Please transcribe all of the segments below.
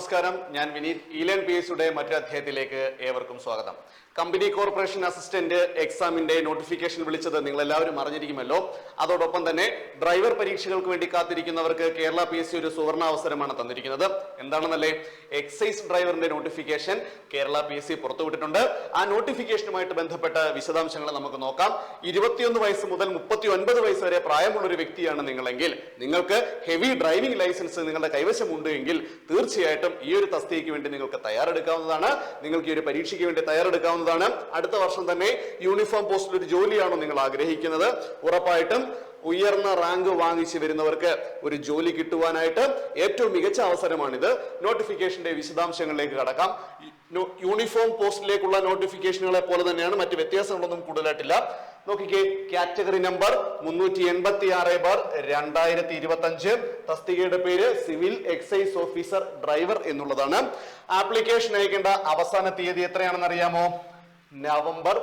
നമസ്കാരം. ഞാൻ വിനീത്. ഇലൻ പി എസുടെ മറ്റൊരു അധ്യായത്തിലേക്ക് ഏവർക്കും സ്വാഗതം. കമ്പനി കോർപ്പറേഷൻ അസിസ്റ്റന്റ് എക്സാമിന്റെ നോട്ടിഫിക്കേഷൻ വിളിച്ചത് നിങ്ങൾ എല്ലാവരും അറിഞ്ഞിരിക്കുമല്ലോ. അതോടൊപ്പം തന്നെ ഡ്രൈവർ പരീക്ഷകൾക്ക് വേണ്ടി കാത്തിരിക്കുന്നവർക്ക് കേരള പി എസ് സി ഒരു സുവർണ അവസരമാണ് തന്നിരിക്കുന്നത്. എന്താണെന്നല്ലേ? Excise ഡ്രൈവറിന്റെ notification Kerala P S C പുറത്തുവിട്ടിട്ടുണ്ട്. ആ നോട്ടിഫിക്കേഷനുമായിട്ട് ബന്ധപ്പെട്ട വിശദാംശങ്ങൾ നമുക്ക് നോക്കാം. ഇരുപത്തിയൊന്ന് വയസ്സ് മുതൽ മുപ്പത്തി ഒൻപത് വയസ്സ് വരെ പ്രായമുള്ള ഒരു വ്യക്തിയാണ് നിങ്ങളെങ്കിൽ നിങ്ങൾക്ക് ഹെവി ഡ്രൈവിംഗ് ലൈസൻസ് നിങ്ങളുടെ കൈവശമുണ്ട് എങ്കിൽ തീർച്ചയായിട്ടും ഈ ഒരു തസ്തികയ്ക്ക് വേണ്ടി നിങ്ങൾക്ക് തയ്യാറെടുക്കാവുന്നതാണ്. നിങ്ങൾക്ക് ഈ ഒരു പരീക്ഷയ്ക്ക് വേണ്ടി തയ്യാറെടുക്കാവുന്നതാണ്. അടുത്ത വർഷം തന്നെ യൂണിഫോം പോസ്റ്റിൽ ഒരു ജോലിയാണോ നിങ്ങൾ ആഗ്രഹിക്കുന്നത്? ഉറപ്പായിട്ടും ഉയർന്ന റാങ്ക് വാങ്ങിച്ചു വരുന്നവർക്ക് ഒരു ജോലി കിട്ടുവാനായിട്ട് ഏറ്റവും മികച്ച അവസരമാണിത്. നോട്ടിഫിക്കേഷന്റെ വിശദാംശങ്ങളിലേക്ക് കടക്കാം. യൂണിഫോം പോസ്റ്റിലേക്കുള്ള നോട്ടിഫിക്കേഷനുകളെ പോലെ തന്നെയാണ് മറ്റ് വ്യത്യാസങ്ങളൊന്നും കൂടുതലായിട്ടില്ല. നോക്കിക്കേ കാറ്റഗറി നമ്പർ മുന്നൂറ്റി എൺപത്തി ആറ് ബാർ രണ്ടായിരത്തി ഇരുപത്തി അഞ്ച് തസ്തികയുടെ പേര് സിവിൽ എക്സൈസ് ഓഫീസർ ഡ്രൈവർ എന്നുള്ളതാണ്. ആപ്ലിക്കേഷൻ അയക്കേണ്ട അവസാന തീയതി എത്രയാണെന്ന് അറിയാമോ നവംബർ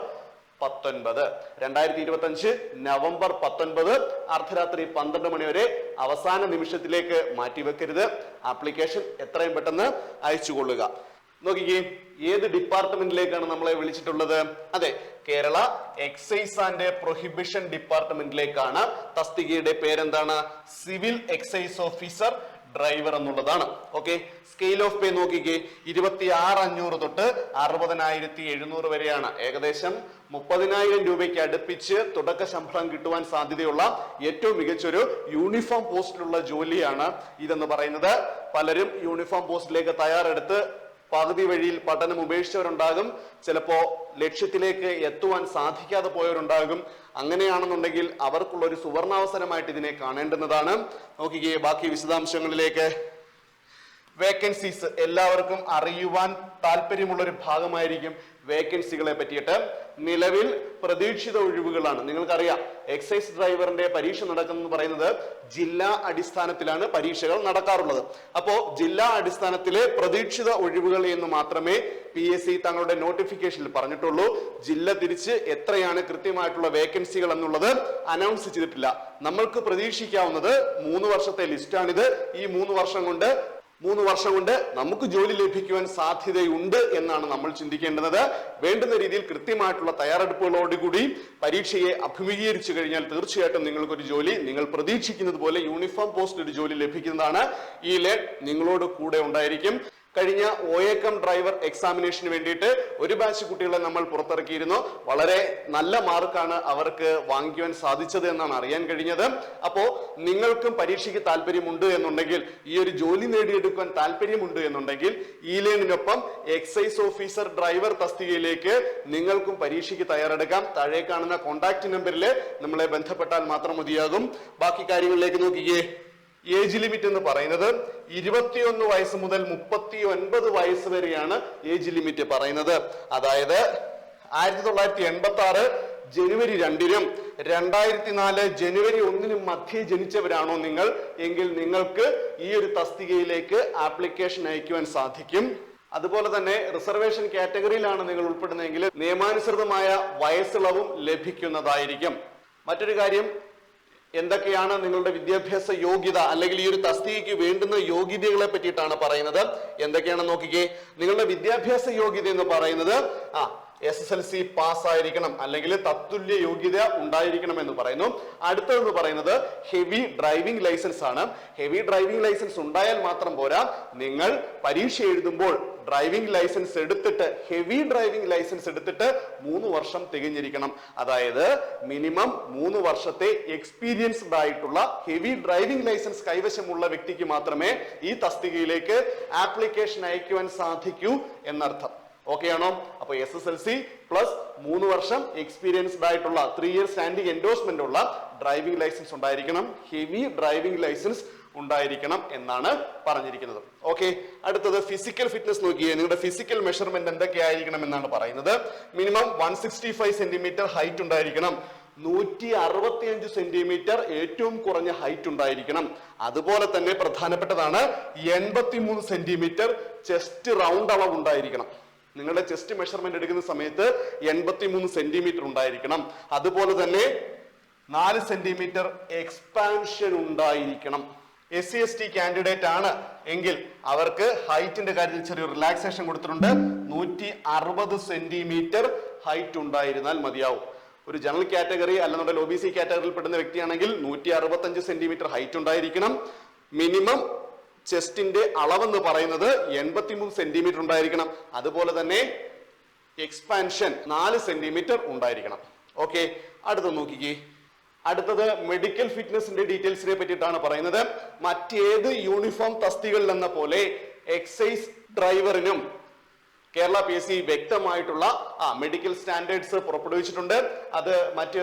പത്തൊൻപത്. രണ്ടായിരത്തി ഇരുപത്തി അഞ്ച് നവംബർ പത്തൊൻപത് അർദ്ധരാത്രി പന്ത്രണ്ട് മണി വരെ അവസാന നിമിഷത്തിലേക്ക് മാറ്റിവെക്കരുത് ആപ്ലിക്കേഷൻ എത്രയും പെട്ടെന്ന് അയച്ചുകൊള്ളുക നോക്കിക്കേ ഏത് ഡിപ്പാർട്ട്മെന്റിലേക്കാണ് നമ്മളെ വിളിച്ചിട്ടുള്ളത്? അതെ കേരള എക്സൈസ് ആൻഡ് പ്രൊഹിബിഷൻ ഡിപ്പാർട്ട്മെന്റിലേക്കാണ് തസ്തികയുടെ പേരെന്താണ്? സിവിൽ എക്സൈസ് ഓഫീസർ ഡ്രൈവർ എന്നുള്ളതാണ്. ഓക്കെ സ്കെയിൽ ഓഫ് പേ നോക്കിക്കേ. ഇരുപത്തി ആറ് അഞ്ഞൂറ് തൊട്ട് അറുപതിനായിരത്തി എഴുന്നൂറ് വരെയാണ്. ഏകദേശം മുപ്പതിനായിരം രൂപയ്ക്ക് അടുപ്പിച്ച് തുടക്ക ശമ്പളം കിട്ടുവാൻ സാധ്യതയുള്ള ഏറ്റവും മികച്ചൊരു യൂണിഫോം പോസ്റ്റിലുള്ള ജോലിയാണ് ഇതെന്ന് പറയുന്നത്. പലരും യൂണിഫോം പോസ്റ്റിലേക്ക് തയ്യാറെടുത്ത് പകുതി വഴിയിൽ പഠനം ഉപേക്ഷിച്ചവരുണ്ടാകും. ചിലപ്പോ ലക്ഷ്യത്തിലേക്ക് എത്തുവാൻ സാധിക്കാതെ പോയവരുണ്ടാകും. അങ്ങനെയാണെന്നുണ്ടെങ്കിൽ അവർക്കുള്ള ഒരു സുവർണാവസരമായിട്ട് ഇതിനെ കാണേണ്ടുന്നതാണ്. നോക്കിക്കേ ബാക്കി വിശദാംശങ്ങളിലേക്ക്. വേക്കൻസീസ് എല്ലാവർക്കും അറിയുവാൻ താല്പര്യമുള്ള ഒരു ഭാഗമായിരിക്കും വേക്കൻസികളെ പറ്റിയിട്ട്. നിലവിൽ പ്രതീക്ഷിത ഒഴിവുകളാണ്. നിങ്ങൾക്കറിയാം എക്സൈസ് ഡ്രൈവറിന്റെ പരീക്ഷ നടക്കുന്നത് പറയുന്നത് ജില്ലാ അടിസ്ഥാനത്തിലാണ് പരീക്ഷകൾ നടക്കാറുള്ളത്. അപ്പോ ജില്ലാ അടിസ്ഥാനത്തിലെ പ്രതീക്ഷിത ഒഴിവുകൾ എന്ന് മാത്രമേ പി എസ് സി തങ്ങളുടെ നോട്ടിഫിക്കേഷനിൽ പറഞ്ഞിട്ടുള്ളൂ. ജില്ല തിരിച്ച് എത്രയാണ് കൃത്യമായിട്ടുള്ള വേക്കൻസികൾ എന്നുള്ളത് അനൗൺസ് ചെയ്തിട്ടില്ല. നമ്മൾക്ക് പ്രതീക്ഷിക്കാവുന്നത് മൂന്ന് വർഷത്തെ ലിസ്റ്റാണിത് ഈ മൂന്ന് വർഷം കൊണ്ട് മൂന്ന് വർഷം കൊണ്ട് നമുക്ക് ജോലി ലഭിക്കുവാൻ സാധ്യതയുണ്ട് എന്നാണ് നമ്മൾ ചിന്തിക്കേണ്ടത് വേണ്ടുന്ന രീതിയിൽ കൃത്യമായിട്ടുള്ള തയ്യാറെടുപ്പുകളോടുകൂടി പരീക്ഷയെ അഭിമുഖീകരിച്ചു കഴിഞ്ഞാൽ തീർച്ചയായിട്ടും നിങ്ങൾക്കൊരു ജോലി നിങ്ങൾ പ്രതീക്ഷിക്കുന്നത് പോലെ യൂണിഫോം പോസ്റ്റ് ഒരു ജോലി ലഭിക്കുന്നതാണ്. ഈ ലേൺ നിങ്ങളോട് കൂടെ ഉണ്ടായിരിക്കും. കഴിഞ്ഞ ഓയേക്കം ഡ്രൈവർ എക്സാമിനേഷന് വേണ്ടിയിട്ട് ഒരു ബാച്ച് കുട്ടികളെ നമ്മൾ പുറത്തിറക്കിയിരുന്നു. വളരെ നല്ല മാർക്കാണ് അവർക്ക് വാങ്ങിക്കുവാൻ സാധിച്ചത് എന്നാണ് അറിയാൻ കഴിഞ്ഞത്. അപ്പോ നിങ്ങൾക്കും പരീക്ഷയ്ക്ക് താല്പര്യമുണ്ട് എന്നുണ്ടെങ്കിൽ ഈ ഒരു ജോലി നേടിയെടുക്കാൻ താല്പര്യമുണ്ട് എന്നുണ്ടെങ്കിൽ ഈ ലേണിനൊപ്പം എക്സൈസ് ഓഫീസർ ഡ്രൈവർ തസ്തികയിലേക്ക് നിങ്ങൾക്കും പരീക്ഷയ്ക്ക് തയ്യാറെടുക്കാം. താഴെ കാണുന്ന കോൺടാക്ട് നമ്പറിൽ നമ്മളെ ബന്ധപ്പെട്ടാൽ മാത്രം മതിയാകും. ബാക്കി കാര്യങ്ങളിലേക്ക് നോക്കിക്കേ. ഏജ് ലിമിറ്റ് എന്ന് പറയുന്നത് ഇരുപത്തിയൊന്ന് വയസ്സ് മുതൽ മുപ്പത്തി ഒൻപത് വയസ്സ് വരെയാണ് ഏജ് ലിമിറ്റ് പറയുന്നത്. അതായത് ആയിരത്തി തൊള്ളായിരത്തി എൺപത്തി ആറ് ജനുവരി രണ്ടിനും രണ്ടായിരത്തി നാല് ജനുവരി ഒന്നിനും മധ്യേ ജനിച്ചവരാണോ നിങ്ങൾ? എങ്കിൽ നിങ്ങൾക്ക് ഈ ഒരു തസ്തികയിലേക്ക് ആപ്ലിക്കേഷൻ അയക്കുവാൻ സാധിക്കും. അതുപോലെ തന്നെ റിസർവേഷൻ കാറ്റഗറിയിലാണ് നിങ്ങൾ ഉൾപ്പെടുന്നതെങ്കിൽ നിയമാനുസൃതമായ വയസ്സിളവും ലഭിക്കുന്നതായിരിക്കും. മറ്റൊരു കാര്യം എന്തൊക്കെയാണ് നിങ്ങളുടെ വിദ്യാഭ്യാസ യോഗ്യത അല്ലെങ്കിൽ ഈ ഒരു തസ്തികയ്ക്ക് വേണ്ടുന്ന യോഗ്യതകളെ പറ്റിയിട്ടാണ് പറയുന്നത്. എന്തൊക്കെയാണെന്ന് നോക്കിക്കേ? നിങ്ങളുടെ വിദ്യാഭ്യാസ യോഗ്യത എന്ന് പറയുന്നത് ആ S S L C pass ആയിരിക്കണം അല്ലെങ്കിൽ തത്തുല്യ യോഗ്യത ഉണ്ടായിരിക്കണം എന്ന് പറയുന്നു. അടുത്തതെന്ന് പറയുന്നത് ഹെവി ഡ്രൈവിംഗ് ലൈസൻസ് ആണ് ഹെവി ഡ്രൈവിംഗ് ലൈസൻസ് ഉണ്ടായാൽ മാത്രം പോരാ നിങ്ങൾ പരീക്ഷ എഴുതുമ്പോൾ ഡ്രൈവിംഗ് ലൈസൻസ് എടുത്തിട്ട് ഹെവി ഡ്രൈവിംഗ് ലൈസൻസ് എടുത്തിട്ട് മൂന്ന് വർഷം തികഞ്ഞിരിക്കണം. അതായത് മിനിമം മൂന്ന് വർഷത്തെ എക്സ്പീരിയൻസ്ഡ് ആയിട്ടുള്ള ഹെവി ഡ്രൈവിംഗ് ലൈസൻസ് കൈവശമുള്ള വ്യക്തിക്ക് മാത്രമേ ഈ തസ്തികയിലേക്ക് ആപ്ലിക്കേഷൻ അയക്കുവാൻ സാധിക്കൂ എന്നർത്ഥം. ഓക്കെ ആണോ? അപ്പൊ S S L C plus മൂന്ന് വർഷം എക്സ്പീരിയൻസ്ഡ് ആയിട്ടുള്ള ത്രീ ഇയർ സ്റ്റാൻഡിംഗ് എൻഡോഴ്സ്മെന്റ് ഉള്ള ഡ്രൈവിംഗ് ലൈസൻസ് ഉണ്ടായിരിക്കണം. ഹെവി ഡ്രൈവിംഗ് ലൈസൻസ് ഉണ്ടായിരിക്കണം എന്നാണ് പറഞ്ഞിരിക്കുന്നത്. ഓക്കെ അടുത്തത് ഫിസിക്കൽ ഫിറ്റ്നസ് നോക്കിയേ നിങ്ങളുടെ ഫിസിക്കൽ മെഷർമെന്റ് എന്തൊക്കെയായിരിക്കണം എന്നാണ് പറയുന്നത്. Minimum one sixty five centimetre height ഉണ്ടായിരിക്കണം. നൂറ്റി അറുപത്തിയഞ്ച് സെന്റിമീറ്റർ ഏറ്റവും കുറഞ്ഞ ഹൈറ്റ് ഉണ്ടായിരിക്കണം. അതുപോലെ തന്നെ പ്രധാനപ്പെട്ടതാണ് എൺപത്തിമൂന്ന് സെന്റിമീറ്റർ ചെസ്റ്റ് റൗണ്ട് അളവ് ഉണ്ടായിരിക്കണം. നിങ്ങളുടെ ചെസ്റ്റ് മെഷർമെന്റ് എടുക്കുന്ന സമയത്ത് എൺപത്തിമൂന്ന് സെന്റിമീറ്റർ ഉണ്ടായിരിക്കണം. അതുപോലെ തന്നെ നാല് സെന്റിമീറ്റർ എക്സ്പാൻഷൻ ഉണ്ടായിരിക്കണം. S C S T candidate ആണ്. എങ്കിൽ അവർക്ക് ഹൈറ്റിന്റെ കാര്യത്തിൽ ചെറിയ റിലാക്സേഷൻ കൊടുത്തിട്ടുണ്ട്. നൂറ്റി അറുപത് സെന്റിമീറ്റർ ഹൈറ്റ് ഉണ്ടായിരുന്നാൽ മതിയാവും. ഒരു ജനറൽ കാറ്റഗറി അല്ലെന്നുണ്ടെങ്കിൽ ഒ ബി സി കാറ്റഗറിയിൽ പെടുന്ന വ്യക്തിയാണെങ്കിൽ നൂറ്റി അറുപത്തഞ്ച് സെന്റിമീറ്റർ ഹൈറ്റ് ഉണ്ടായിരിക്കണം മിനിമം ചെസ്റ്റിന്റെ അളവെന്ന് പറയുന്നത് എൺപത്തിമൂന്ന് സെന്റിമീറ്റർ ഉണ്ടായിരിക്കണം. അതുപോലെ തന്നെ എക്സ്പാൻഷൻ നാല് സെന്റിമീറ്റർ ഉണ്ടായിരിക്കണം. ഓക്കെ അടുത്ത നോക്കിക്കേ. അടുത്തത് മെഡിക്കൽ ഫിറ്റ്നസിന്റെ ഡീറ്റെയിൽസിനെ പറ്റിയിട്ടാണ് പറയുന്നത്. മറ്റേത് യൂണിഫോം തസ്തികളിൽ എന്ന പോലെ എക്സൈസ് ഡ്രൈവറിനും കേരള പി എസ് സി വ്യക്തമായിട്ടുള്ള ആ മെഡിക്കൽ സ്റ്റാൻഡേർഡ്സ് പുറപ്പെടുവിച്ചിട്ടുണ്ട്. അത് മറ്റ്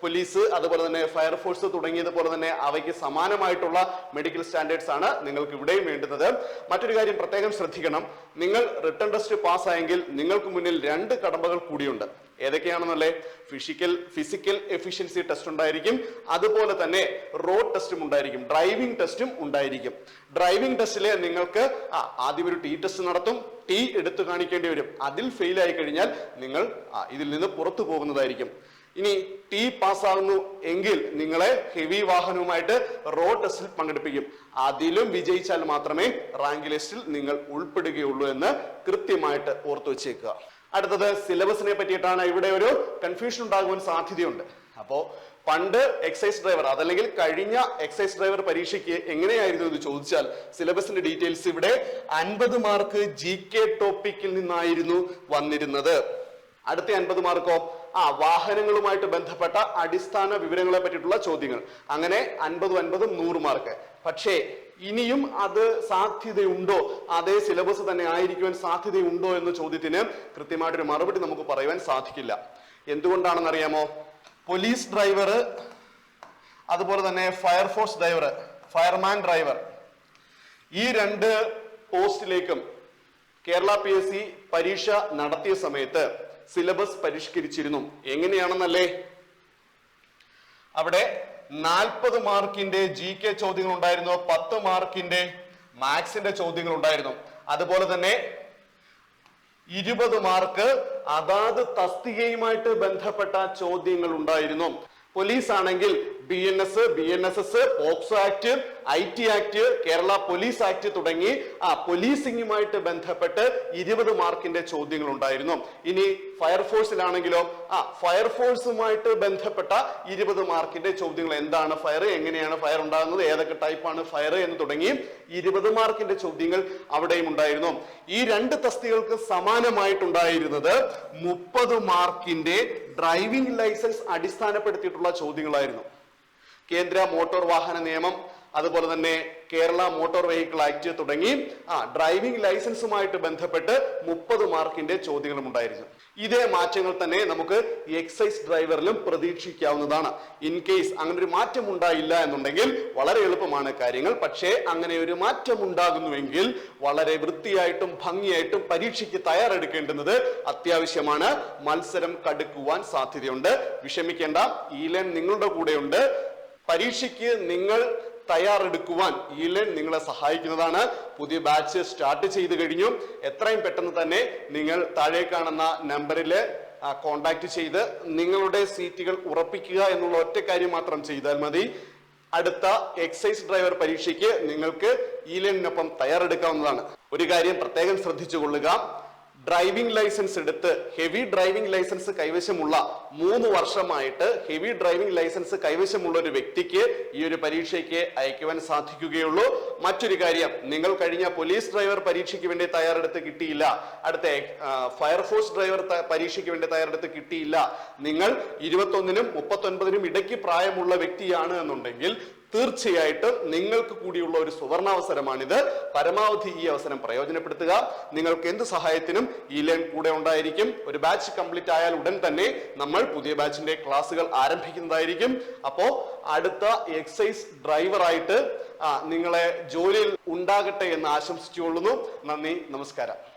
പോലീസ് അതുപോലെ തന്നെ ഫയർഫോഴ്സ് തുടങ്ങിയതുപോലെ തന്നെ അവയ്ക്ക് സമാനമായിട്ടുള്ള മെഡിക്കൽ സ്റ്റാൻഡേർഡ്സ് ആണ് നിങ്ങൾക്ക് ഇവിടെയും വേണ്ടുന്നത്. മറ്റൊരു കാര്യം പ്രത്യേകം ശ്രദ്ധിക്കണം. നിങ്ങൾ റിട്ടേൺ ടെസ്റ്റ് പാസ്സായെങ്കിൽ നിങ്ങൾക്ക് മുന്നിൽ രണ്ട് കടമ്പകൾ കൂടിയുണ്ട്. ഏതൊക്കെയാണെന്നല്ലേ? ഫിസിക്കൽ ഫിസിക്കൽ എഫിഷ്യൻസി ടെസ്റ്റ് ഉണ്ടായിരിക്കും. അതുപോലെ തന്നെ റോഡ് ടെസ്റ്റും ഉണ്ടായിരിക്കും. ഡ്രൈവിംഗ് ടെസ്റ്റും ഉണ്ടായിരിക്കും. ഡ്രൈവിംഗ് ടെസ്റ്റിലെ നിങ്ങൾക്ക് ആ ആദ്യം ഒരു ടി ടെസ്റ്റ് നടത്തും. ടി എടുത്തു കാണിക്കേണ്ടി വരും. അതിൽ ഫെയിൽ ആയി കഴിഞ്ഞാൽ നിങ്ങൾ ഇതിൽ നിന്ന് പുറത്തു പോകുന്നതായിരിക്കും. ഇനി ടി പാസ്സാകുന്നു എങ്കിൽ നിങ്ങളെ ഹെവി വാഹനവുമായിട്ട് റോഡ് ടെസ്റ്റിൽ പങ്കെടുപ്പിക്കും. അതിലും വിജയിച്ചാൽ മാത്രമേ റാങ്ക് ലിസ്റ്റിൽ നിങ്ങൾ ഉൾപ്പെടുകയുള്ളൂ എന്ന് കൃത്യമായിട്ട് ഓർത്തു വെച്ചേക്കുക. അടുത്തത് സിലബസിനെ പറ്റിയിട്ടാണ് ഇവിടെ ഒരു കൺഫ്യൂഷൻ ഉണ്ടാകുവാൻ സാധ്യതയുണ്ട്. അപ്പോ പണ്ട് എക്സൈസ് ഡ്രൈവർ അതല്ലെങ്കിൽ കഴിഞ്ഞ എക്സൈസ് ഡ്രൈവർ പരീക്ഷയ്ക്ക് എങ്ങനെയായിരുന്നു എന്ന് ചോദിച്ചാൽ സിലബസിന്റെ ഡീറ്റെയിൽസ് ഇവിടെ അൻപത് മാർക്ക് ജി കെ ടോപ്പിക്കിൽ നിന്നായിരുന്നു വന്നിരുന്നത്. അടുത്ത അൻപത് മാർക്കോ ആ വാഹനങ്ങളുമായിട്ട് ബന്ധപ്പെട്ട അടിസ്ഥാന വിവരങ്ങളെ പറ്റിയിട്ടുള്ള ചോദ്യങ്ങൾ. അങ്ങനെ അൻപതും അൻപതും നൂറ് മാർക്ക്. പക്ഷേ ഇനിയും അത് സാധ്യതയുണ്ടോ? അതേ സിലബസ് തന്നെ ആയിരിക്കുവാൻ സാധ്യതയുണ്ടോ എന്ന ചോദ്യത്തിന് കൃത്യമായിട്ടൊരു മറുപടി നമുക്ക് പറയുവാൻ സാധിക്കില്ല. എന്തുകൊണ്ടാണെന്ന് അറിയാമോ പോലീസ് ഡ്രൈവർ അതുപോലെ തന്നെ ഫയർഫോഴ്സ് ഡ്രൈവർ ഫയർമാൻ ഡ്രൈവർ ഈ രണ്ട് പോസ്റ്റിലേക്കും കേരള പി എസ് സി പരീക്ഷ നടത്തിയ സമയത്ത് സിലബസ് പരിഷ്കരിച്ചിരുന്നു. എങ്ങനെയാണെന്നല്ലേ? അവിടെ നാൽപ്പത് മാർക്കിന്റെ ജി കെ ചോദ്യങ്ങൾ ഉണ്ടായിരുന്നു പത്ത് മാർക്കിന്റെ മാത്സിന്റെ ചോദ്യങ്ങൾ ഉണ്ടായിരുന്നു അതുപോലെ തന്നെ ഇരുപത് മാർക്ക് അതാത് തസ്തികയുമായിട്ട് ബന്ധപ്പെട്ട ചോദ്യങ്ങൾ ഉണ്ടായിരുന്നു പോലീസ് ആണെങ്കിൽ B N S B N S S POCSO act I T act Kerala police act തുടങ്ങി ആ പോലീസിംഗുമായിട്ട് ബന്ധപ്പെട്ട് ഇരുപത് മാർക്കിന്റെ ചോദ്യങ്ങൾ ഉണ്ടായിരുന്നു ഇനി ഫയർഫോഴ്സിലാണെങ്കിലോ ആ ഫയർഫോഴ്സുമായിട്ട് ബന്ധപ്പെട്ട ഇരുപത് മാർക്കിന്റെ ചോദ്യങ്ങൾ എന്താണ് ഫയർ എങ്ങനെയാണ് ഫയർ ഉണ്ടാകുന്നത് ഏതൊക്കെ ടൈപ്പാണ് ഫയർ എന്ന് തുടങ്ങി ഇരുപത് മാർക്കിന്റെ ചോദ്യങ്ങൾ അവിടെയും ഉണ്ടായിരുന്നു. ഈ രണ്ട് തസ്തികൾക്ക് സമാനമായിട്ടുണ്ടായിരുന്നത് മുപ്പത് മാർക്കിന്റെ ഡ്രൈവിംഗ് ലൈസൻസ് അടിസ്ഥാനപ്പെടുത്തിയിട്ടുള്ള ചോദ്യങ്ങളായിരുന്നു. കേന്ദ്ര മോട്ടോർ വാഹന നിയമം അതുപോലെ തന്നെ കേരള മോട്ടോർ വെഹിക്കിൾ ആക്ട് തുടങ്ങി ആ ഡ്രൈവിംഗ് ലൈസൻസുമായിട്ട് ബന്ധപ്പെട്ട് മുപ്പത് മാർക്കിന്റെ ചോദ്യങ്ങളും ഉണ്ടായിരുന്നു ഇതേ മാറ്റങ്ങൾ തന്നെ നമുക്ക് എക്സൈസ് ഡ്രൈവറിലും പ്രതീക്ഷിക്കാവുന്നതാണ്. ഇൻ കേസ് അങ്ങനെ ഒരു മാറ്റം ഉണ്ടായില്ല എന്നുണ്ടെങ്കിൽ വളരെ എളുപ്പമാണ് കാര്യങ്ങൾ. പക്ഷേ അങ്ങനെ ഒരു മാറ്റം ഉണ്ടാകുന്നുവെങ്കിൽ വളരെ വൃത്തിയായിട്ടും ഭംഗിയായിട്ടും പരീക്ഷയ്ക്ക് തയ്യാറെടുക്കേണ്ടുന്നത് അത്യാവശ്യമാണ്. മത്സരം കടുക്കുവാൻ സാധ്യതയുണ്ട്. വിഷമിക്കേണ്ട ഈ ലൈൻ നിങ്ങളുടെ കൂടെയുണ്ട്. പരീക്ഷയ്ക്ക് നിങ്ങൾ തയ്യാറെടുക്കുവാൻ ഈ ലൈൻ നിങ്ങളെ സഹായിക്കുന്നതാണ്. പുതിയ ബാച്ച് സ്റ്റാർട്ട് ചെയ്ത് കഴിഞ്ഞു. എത്രയും പെട്ടെന്ന് തന്നെ നിങ്ങൾ താഴെ കാണുന്ന നമ്പറിൽ കോണ്ടാക്ട് ചെയ്ത് നിങ്ങളുടെ സീറ്റുകൾ ഉറപ്പിക്കുക എന്നുള്ള ഒറ്റ കാര്യം മാത്രം ചെയ്താൽ മതി. അടുത്ത എക്സൈസ് ഡ്രൈവർ പരീക്ഷയ്ക്ക് നിങ്ങൾക്ക് ഈ ലൈനിനൊപ്പം തയ്യാറെടുക്കാവുന്നതാണ്. ഒരു കാര്യം പ്രത്യേകം ശ്രദ്ധിച്ചു കൊള്ളുക. ഡ്രൈവിംഗ് ലൈസൻസ് എടുത്ത് ഹെവി ഡ്രൈവിംഗ് ലൈസൻസ് കൈവശമുള്ള മൂന്ന് വർഷമായിട്ട് ഹെവി ഡ്രൈവിംഗ് ലൈസൻസ് കൈവശമുള്ള ഒരു വ്യക്തിക്ക് ഈ ഒരു പരീക്ഷയ്ക്ക് അയക്കുവാൻ സാധിക്കുകയുള്ളൂ. മറ്റൊരു കാര്യം നിങ്ങൾ കഴിഞ്ഞ പോലീസ് ഡ്രൈവർ പരീക്ഷയ്ക്ക് വേണ്ടി തയ്യാറെടുത്ത് കിട്ടിയില്ല. അടുത്ത ഫയർഫോഴ്സ് ഡ്രൈവർ പരീക്ഷയ്ക്ക് വേണ്ടി തയ്യാറെടുത്ത് കിട്ടിയില്ല. നിങ്ങൾ ഇരുപത്തൊന്നിനും മുപ്പത്തൊൻപതിനും ഇടയ്ക്ക് പ്രായമുള്ള വ്യക്തിയാണ് എന്നുണ്ടെങ്കിൽ തീർച്ചയായിട്ടും നിങ്ങൾക്ക് കൂടിയുള്ള ഒരു സുവർണാവസരമാണിത്. പരമാവധി ഈ അവസരം പ്രയോജനപ്പെടുത്തുക. നിങ്ങൾക്ക് എന്ത് സഹായത്തിനും ഈ ലേൺ കൂടെ ഉണ്ടായിരിക്കും. ഒരു ബാച്ച് കംപ്ലീറ്റ് ആയാൽ ഉടൻ തന്നെ നമ്മൾ പുതിയ ബാച്ചിന്റെ ക്ലാസ്സുകൾ ആരംഭിക്കുന്നതായിരിക്കും. അപ്പോ അടുത്ത എക്സൈസ് ഡ്രൈവറായിട്ട് നിങ്ങളെ ജോലിയിൽ ഉണ്ടാകട്ടെ എന്ന് ആശംസിച്ചുകൊള്ളുന്നു. നന്ദി നമസ്കാരം.